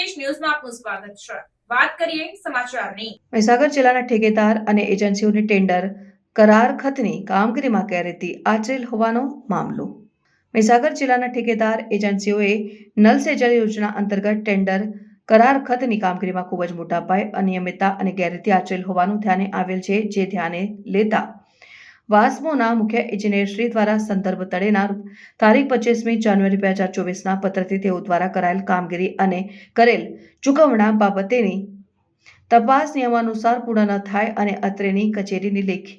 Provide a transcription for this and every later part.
સંદેશ ન્યૂઝમાં આપનું સ્વાગત છે. વાત કરીએ સમાચારની. મહીસાગર જિલ્લાના ઠેકેદાર અને એજન્સીઓની ટેન્ડર, કરાર ખતની કામગીરીમાં ગેરરીતિ આચરેલ હોવાનો મામલો. મહીસાગર જિલ્લાના ઠેકેદાર એજન્સીઓએ નલ સે જલ યોજના અંતર્ગત ટેન્ડર, કરાર ખતની કામગીરીમાં ખૂબ જ મોટા પાયે અનિયમિતતા અને ગેરરીતિ આચરેલ હોવાનું ધ્યાને આવેલ છે, જે ધ્યાને લેતા વાસ્મોના મુખ્ય ઇજનેરશ્રી દ્વારા સંદર્ભ તળેના તારીખ પચીસમી જાન્યુઆરી બે હજાર ચોવીસના પત્રથી તેઓ દ્વારા કરાયેલ કામગીરી અને કરેલ ચૂકવણા બાબતેની તપાસ નિયમાનુસાર પૂર્ણ ન થાય અને અત્રેની કચેરીની લેખ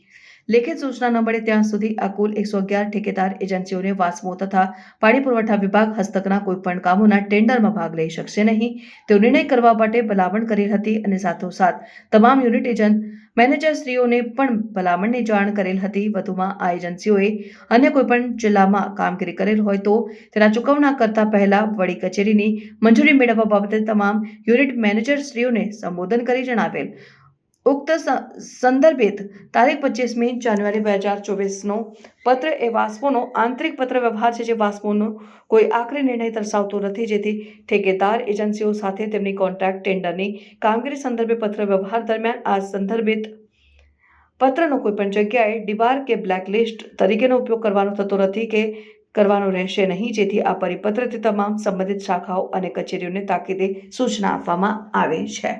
લેખિત સૂચના ન મળે ત્યાં સુધી આ કુલ એકસો અગિયાર ઠેકેદાર એજન્સીઓને વાસ્મો તથા પાણી પુરવઠા વિભાગ હસ્તકના કોઈપણ કામોના ટેન્ડરમાં ભાગ લઈ શકશે નહીં તેવો નિર્ણય કરવા માટે ભલામણ કરી હતી અને સાથોસાથ તમામ યુનિટ એજન્ટ મેનેજરશ્રીઓને પણ ભલામણની જાણ કરેલ હતી વધુમાં આ એજન્સીઓએ અન્ય કોઈપણ જિલ્લામાં કામગીરી કરેલ હોય તો તેના ચૂકવણા કરતા પહેલા વડી કચેરીની મંજૂરી મેળવવા બાબતે તમામ યુનિટ મેનેજરશ્રીઓને સંબોધન કરી જણાવેલ ઉક્ત સંદર્ભિત તારીખ પચીસમી જાન્યુઆરી બે હજાર ચોવીસનો પત્ર એ વાસ્પોનો આંતરિક પત્ર વ્યવહાર છે જે વાસ્પોનો કોઈ આખરી નિર્ણય દર્શાવતો નથી. જેથી ઠેકેદાર એજન્સીઓ સાથે તેમની કોન્ટ્રાક્ટ ટેન્ડરની કામગીરી સંદર્ભે પત્ર વ્યવહાર દરમિયાન આ સંદર્ભિત પત્રનો કોઈ પણ જગ્યાએ ડિબાર કે બ્લેકલિસ્ટ તરીકેનો ઉપયોગ કરવાનો થતો નથી કે કરવાનો રહેશે નહીં. જેથી આ પરિપત્રથી તમામ સંબંધિત શાખાઓ અને કચેરીઓને તાકીદે સૂચના આપવામાં આવે છે.